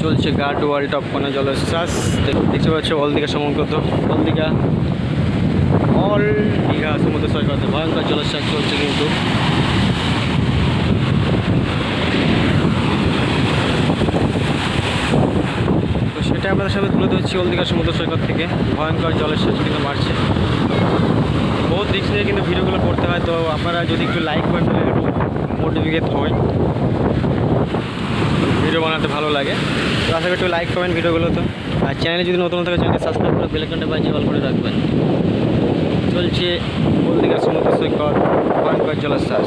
চলছে guard wall top কোনো জলশ্বাস দেখ- দেখতে পাচ্ছ অল দীঘা সমগ্রত অল দীঘা অল দীঘা সমুদ্র সৈকতে ভয়ঙ্কর জলশ্বাস চলছে কিন্তু। তো সেটা আপনাদের সাথে তুলে ধরছি অল দীঘা সমুদ্র সৈকত থেকে। ভয়ঙ্কর জলশ্বাস কিন্তু বাড়ছে বহুত দিক থেকে কিন্তু ভিডিওগুলো করতে হয়, তো আপনারা যদি একটু লাইক করেন তাহলে একটু মোটিভেট হয়। ভিডিও বানাতে ভালো লাগে। তো আশা করি একটু লাইক করবেন ভিডিওগুলো তো। আর চ্যানেলে যদি নতুন থাকে চ্যানেলটি সাবস্ক্রাইব করে বেলাকনটা বাজিয়ে অল করে রাখবেন। চলছে হলদিঘা সমুদ্র সৈকত ভয়ঙ্কর জলশ্বাস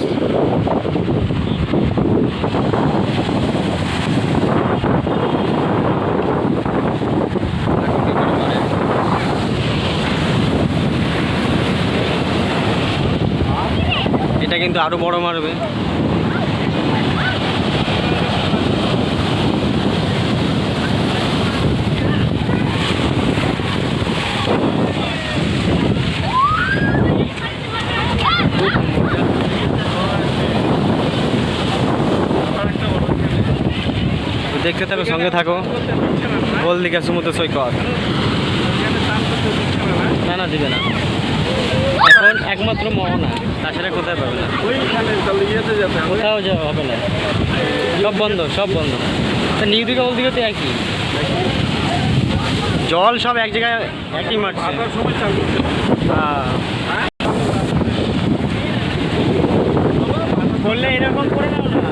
এটা কিন্তু আরও বড় মারবে তো দেখতে থাকো। সঙ্গে থাকো হলদিঘা সমুদ্র সৈকত। না না, দিবে না। এখন একমাত্র মহনা, তাছাড়া কোথায় পাবে না? কোথাও যাওয়া হবে না। সব বন্ধ সব বন্ধ। তা নিউ দিঘা ওল দিঘাতে একই। জল সব এক জায়গায় একই মারছে। করলে এরকম করে নাও না।